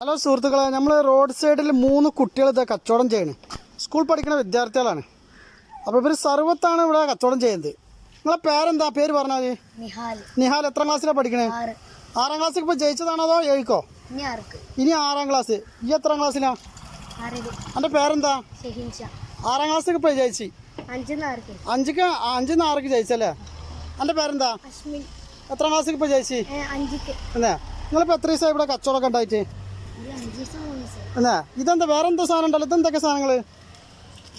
Hello സുഹൃത്തുക്കളെ നമ്മൾ road സൈഡിൽ മൂന്ന് കുട്ടികൾ ഇതാ കച്ചവടം ചെയ്യണ്. സ്കൂൾ പഠിക്കുന്ന വിദ്യാർത്ഥികളാണ്. അപ്പോൾ ഇവർ സർവത്താണ് ഇവിടെ കച്ചവടം ചെയ്യുന്നത്. നിങ്ങളെ പേരെന്താ? പേര് പറഞ്ഞാൽ നിഹാൽ എത്ര ക്ലാസ്സിലാണ് പഠിക്കണേ? ആറ്. ക്ലാസ്സിൽ ഇപ്പോൾ ജയിച്ചതാണോ അതോ ഏഴിക്കോ? ഇനി ആറാം ക്ലാസ്. ഈ എത്ര ക്ലാസ്സിലാ? എന്റെ പേരെന്താ? ആറാം ക്ലാസ്സിൽ ഇപ്പോൾ ജയിച്ചു. അഞ്ചിക്ക് അഞ്ചിന്ന് ആർക്ക് ജയിച്ചല്ലേ? എന്റെ പേരെന്താ? എത്ര ക്ലാസ്സിൽ ഇപ്പോൾ ജയിച്ചു? അല്ലേ? നിങ്ങളിപ്പോൾ എത്ര ദിവസമായി ഇവിടെ കച്ചവടമൊക്കെ ഉണ്ടായിട്ട്? എന്നാ ഇതെന്താ വേറെ എന്തോ സാധനം ഉണ്ടല്ലോ? ഇതെന്തൊക്കെ സാധനങ്ങൾ?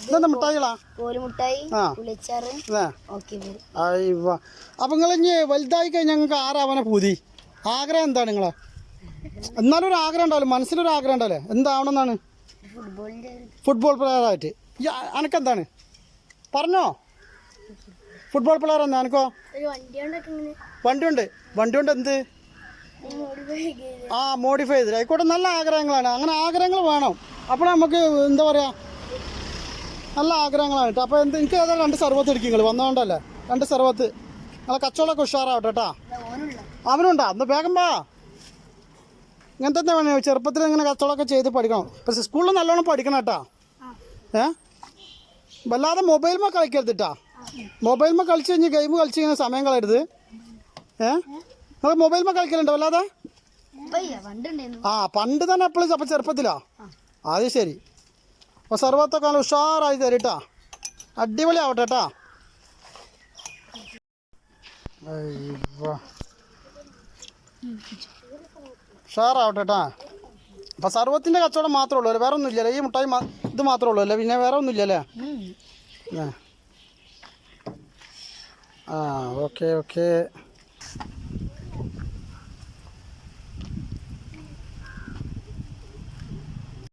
ഇതെന്താ മിഠായികളാ? കോലുമുട്ടായി ആ. പുളിച്ചാറ്. എന്നാ ഓക്കെ പേര് അയ്യവ അപ്പം നിങ്ങൾ ഇനി വലുതായി കഴിഞ്ഞാൽ ഞങ്ങൾക്ക് ആരാവനെ പൂതി? ആഗ്രഹം എന്താണ് നിങ്ങളെ? എന്നാലും ഒരു ആഗ്രഹം ഉണ്ടാവില്ല? മനസ്സിലൊരു ആഗ്രഹം ഉണ്ടാവില്ലേ? എന്താവണമെന്നാണ്? ഫുട്ബോളിന്റെ ഫുട്ബോൾ പ്ലെയറായിട്ട് അനക്കെന്താണ്? പറഞ്ഞോ? ഫുട്ബോൾ പ്ലെയർ എന്നാ അനക്കോ? ഒരു വണ്ടി കൊണ്ടൊക്കെ ഇങ്ങനെ വണ്ടി ഉണ്ട് വണ്ടി കൊണ്ട് എന്ത്? ആ മോഡിഫൈ ചെയ്തില്ല ആയിക്കോട്ടെ നല്ല ആഗ്രഹങ്ങളാണ്. അങ്ങനെ ആഗ്രഹങ്ങൾ വേണം. അപ്പോൾ നമുക്ക് എന്താ പറയുക നല്ല ആഗ്രഹങ്ങളാണ് കേട്ടോ. അപ്പോൾ എന്ത് എനിക്ക് ഏതാ രണ്ട് സർവത്ത് എടുക്കും നിങ്ങൾ വന്നതുകൊണ്ടല്ലേ രണ്ട് സർവത്ത്. നിങ്ങളെ കച്ചവടമൊക്കെ ഉഷാറാവട്ടെ കേട്ടോ. അവനുണ്ടാ? അന്ന് വേഗം വാ. ഇങ്ങനത്തെ തന്നെ വേണേ ചെറുപ്പത്തിൽ ഇങ്ങനെ കച്ചവടമൊക്കെ ചെയ്ത് പഠിക്കണം. പക്ഷേ സ്കൂളിൽ നല്ലോണം പഠിക്കണം കേട്ടാ. ഏ? വല്ലാതെ മൊബൈൽമ കളിക്കരുത് കേട്ടാ. മൊബൈൽമ കളിച്ച് കഴിഞ്ഞ് ഗെയിം കളിച്ച് കഴിഞ്ഞാൽ സമയം കളയരുത്. ഏ? നിങ്ങൾ മൊബൈൽ കളിക്കലുണ്ടോ അല്ലാതെ ആ പണ്ട് തന്നെ എപ്പോഴും അപ്പം ചെറുപ്പത്തിലാ? അത് ശരി. അപ്പോൾ സർവത്തൊക്കെ നല്ല ഉഷാറായി തരും കേട്ടാ. അടിപൊളി ആവട്ടെ കേട്ടാ. ഉഷാറാവട്ടെ കേട്ടാ. അപ്പോൾ സർവത്തിന്റെ കച്ചവടം മാത്രമേ ഉള്ളൂ അല്ലേ? വേറെ ഒന്നും ഇല്ലല്ലേ ഈ മുട്ടായി ഇത് മാത്രമേ ഉള്ളൂ അല്ലേ? പിന്നെ വേറെ ഒന്നും ഇല്ലല്ലേ ആ. ആ ഓക്കെ ഓക്കെ.